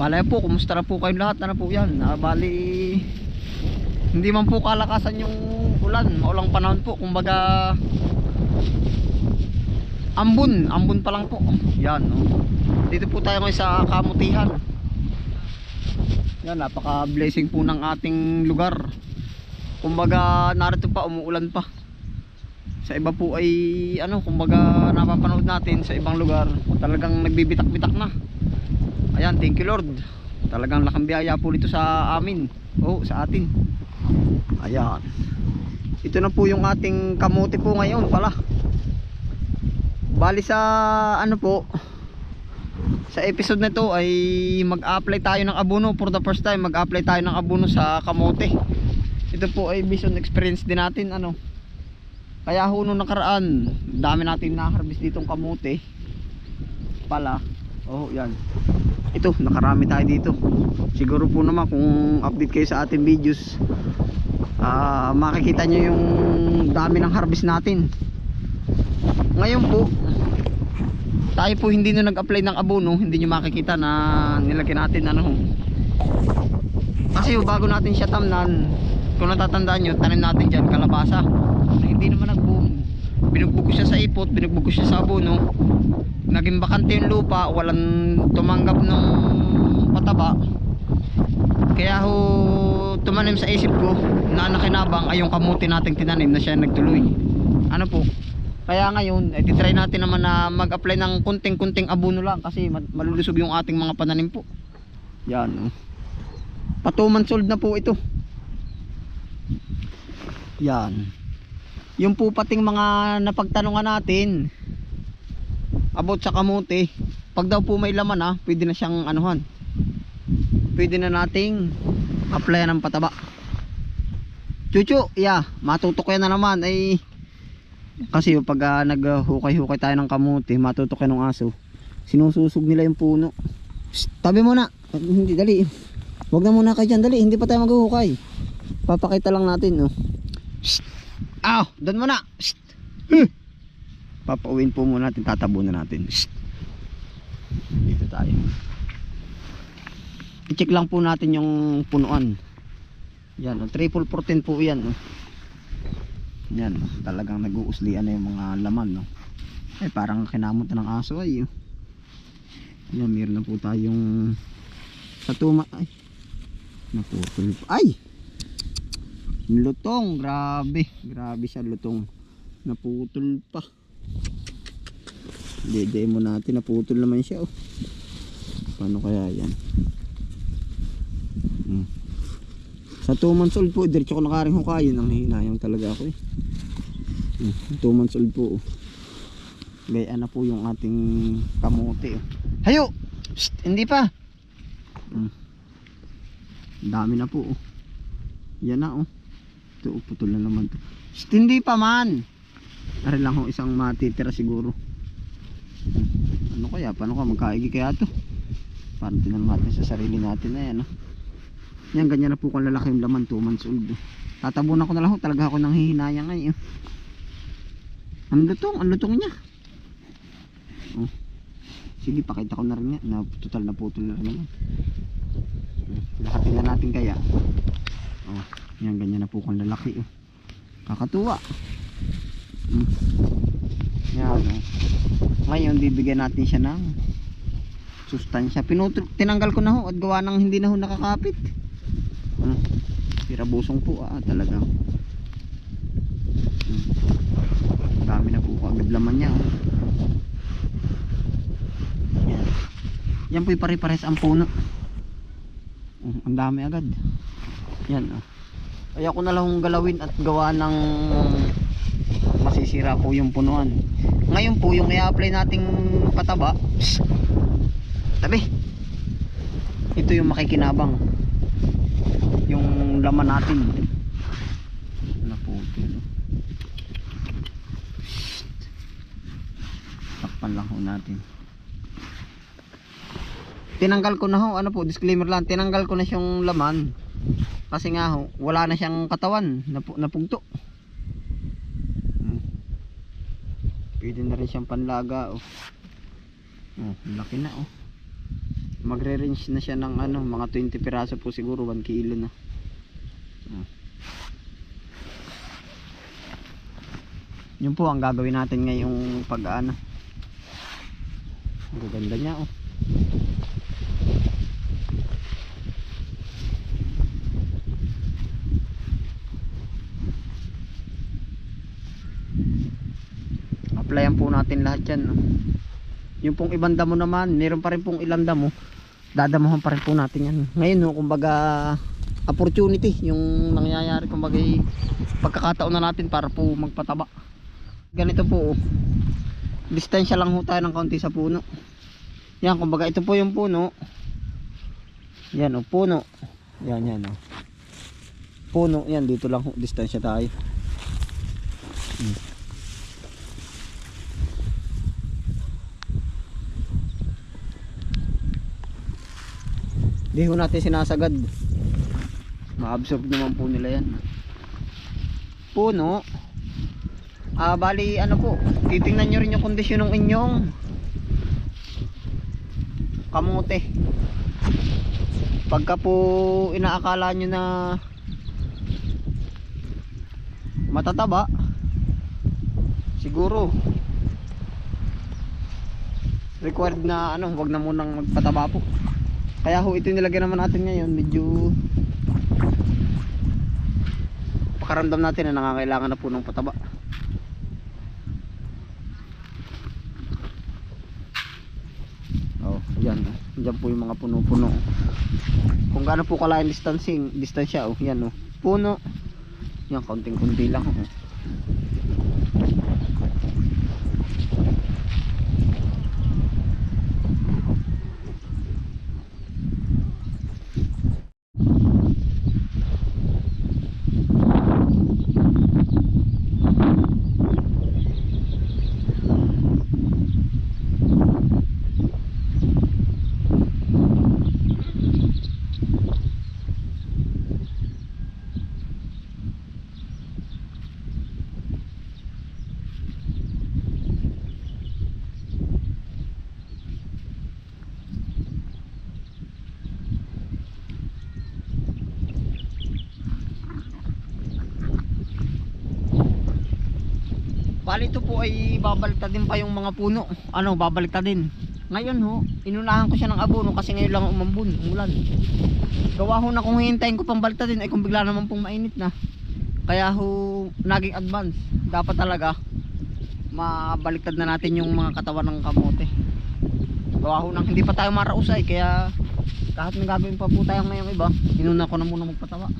Balay po, kumusta na po kayong lahat? Ano po yan? Ah, bali, hindi man po kalakasan yung ulan. Maulang panahon po. Kumbaga, ambon. Ambon pa lang po. Yan. Oh. Dito po tayo ngayon sa Kamutihan. Yan, napaka blessing po ng ating lugar. Kumbaga, narito pa, umuulan pa. Sa iba po ay, ano, kumbaga, napapanood natin sa ibang lugar. Talagang nagbibitak-bitak na. Ayan, thank you Lord. Talagang lakang biyaya po dito sa amin. Oh, sa atin. Ayan. Ito na po yung ating kamote po ngayon pala. Bali sa ano po sa episode na to ay mag-apply tayo ng abono for the first time mag-apply tayo ng abono sa kamote ito po ay based experience din natin ano kaya ho nung nakaraan dami natin na-harvest ditong kamote pala oh yan. Ito nakarami tayo dito. Siguro po naman kung update kayo sa ating videos ah makikita nyo yung dami ng harvest natin. Ngayon po tayo po hindi na nag-apply ng abono hindi nyo makikita na nilagyan natin ano? Kasi bago natin siya tamnan kung natatandaan nyo tanim natin dyan kalabasa. Hindi naman nag-boom binugbog ko siya sa ipot binugbog ko siya sa abono naging bakante yung lupa walang tumanggap ng pataba. Kaya ho tumanim sa isip ko na nakinabang ay yung kamuti nating tinanim na siya nagtuloy. Ano po? Kaya ngayon eh, titry natin naman na mag-apply ng kunting-kunting abono lang kasi ma- malulusog yung ating mga pananim po. Yan oh. patuman sold na po ito. Yan yung po pating mga napagtanungan natin about sa kamote pag daw po may laman ah pwede na siyang anuhan. Pwede na nating apply ng pataba. Chuchu yeah matutok yan na naman ay kasi pag uh, naghukay-hukay tayo ng kamote matutok yan ng aso sinususog nila yung puno. Tabi muna. Hindi dali. Wag na muna kayo dyan dali. Hindi pa tayo maghuhukay. Papakita lang natin no Shh. Aw, doon muna. Shh. Hmm. Papauwiin po muna natin, tatabunan natin. Shh. Dito tayo. I-check lang po natin yung punuan. Yan, oh, triple 14 po yan. Oh. Yan, oh, talagang nag-uuslian na yung mga laman. No? Ay, parang kinamot na ng aso ay. Oh. Yan, meron na po tayong sa tuma. Ay, naputol. Ay! Lutong, grabe. Grabe siya lutong. Naputol pa. Dede mo natin, naputol naman siya. Oh. Paano kaya yan? Hmm. Sa 2 months old po, diretso ko nakaring hukayin. Ang hinayang talaga ako eh. Hmm. 2 months old po. Oh. Na po yung ating kamote. Oh. Hayo! Shh, hindi pa. Hmm. Dami na po. Oh. Yan na oh. Ito, oh, putol na naman to. Hindi pa man. Ari lang ho isang matitira siguro. Ano kaya? Paano ka magkaigi kaya to? Parang tinan natin sa sarili natin na yan. Oh. Yan, ganyan na po kung lalaki yung laman. 2 months old. Oh. Tatabunan ko na lang ho. Talaga ako nang hihinayang ngayon. Oh. Ang lutong, ang lutong niya. Oh. Sige, pakita ko na rin yan. Na, total na putol na rin naman. Lahatin na natin kaya. Oh. Yan, ganyan na po kung lalaki. Oh. Kakatuwa. Mm. Yan, oh. Ngayon, bibigyan natin siya ng sustansya. Pinutol, tinanggal ko na ho at gawa ng hindi na ho nakakapit. Mm. Pirabusong po ah, talaga. Mm. Dami na po agad laman niya. Oh. Yan. Yan po pare-pares ang puno. Oh, ang dami agad. Yan oh. Kaya ko na lang galawin at gawa ng masisira po yung punuan. Ngayon po yung i-apply nating pataba. Tabi. Ito yung makikinabang. Yung laman natin. Naputi. No? Takpan lang ho natin. Tinanggal ko na ho, ano po, disclaimer lang, tinanggal ko na siyang laman kasi nga ho, wala na siyang katawan napu napugto hmm. pwede na rin siyang panlaga oh. oh laki na oh magre-range na siya ng ano, mga 20 piraso po siguro 1 kilo na. Ah. Yun po ang gagawin natin ngayong pag ano. Ang ganda niya oh. Applyan po natin lahat yan. No? Yung pong ibang damo naman, meron pa rin pong ilang damo. Dadamuhan pa rin po natin yan. Ngayon, no, kumbaga opportunity yung nangyayari kumbaga eh, pagkakataon na natin para po magpataba. Ganito po oh. Distansya lang ho tayo ng kaunti sa puno. Yan, kumbaga ito po yung puno. Yan oh, puno. Yan, yan oh. Puno, yan dito lang ho, distansya tayo. Hmm. Hindi ho natin sinasagad. Ma-absorb naman po nila yan. Puno. Ah, bali ano po, titingnan nyo rin yung kondisyon ng inyong kamote. Pagka po inaakala nyo na matataba, siguro required na ano, wag na munang magpataba po. Kaya ho ito nilagyan naman natin ngayon, medyo pakaramdam natin na nangangailangan na po ng pataba. Oh, yan. oh. Diyan po yung mga puno-puno. Kung gaano po kalayan distancing, distansya oh, yan oh. Puno. Yan kaunting-kunti lang oh. Bali ito po ay babaliktad din pa yung mga puno. Ano, babaliktad din. Ngayon ho, inunahan ko siya ng abono kasi ngayon lang umambun, umulan. Gawa ho na kung hihintayin ko pang baliktad din ay kung bigla naman pong mainit na. Kaya ho, naging advance. Dapat talaga mabaliktad na natin yung mga katawan ng kamote. Gawa ho nang hindi pa tayo marausay kaya kahit may gagawin pa po tayong ngayong iba, inuna ko na muna magpatawa.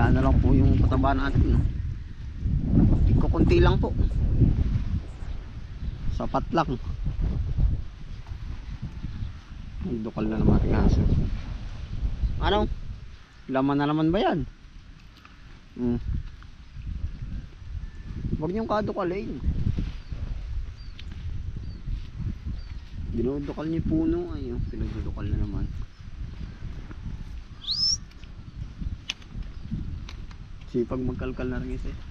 Na lang po yung pataba natin. Kukunti lang po. Sapat lang. Nagdukal na naman ating aso. Ano? Laman na naman ba yan? Hmm. Huwag niyong kadukalin. Dinudukal niyo puno. Ayun, pinagdudukal na naman. Sipag magkalkal na rin isa. eh.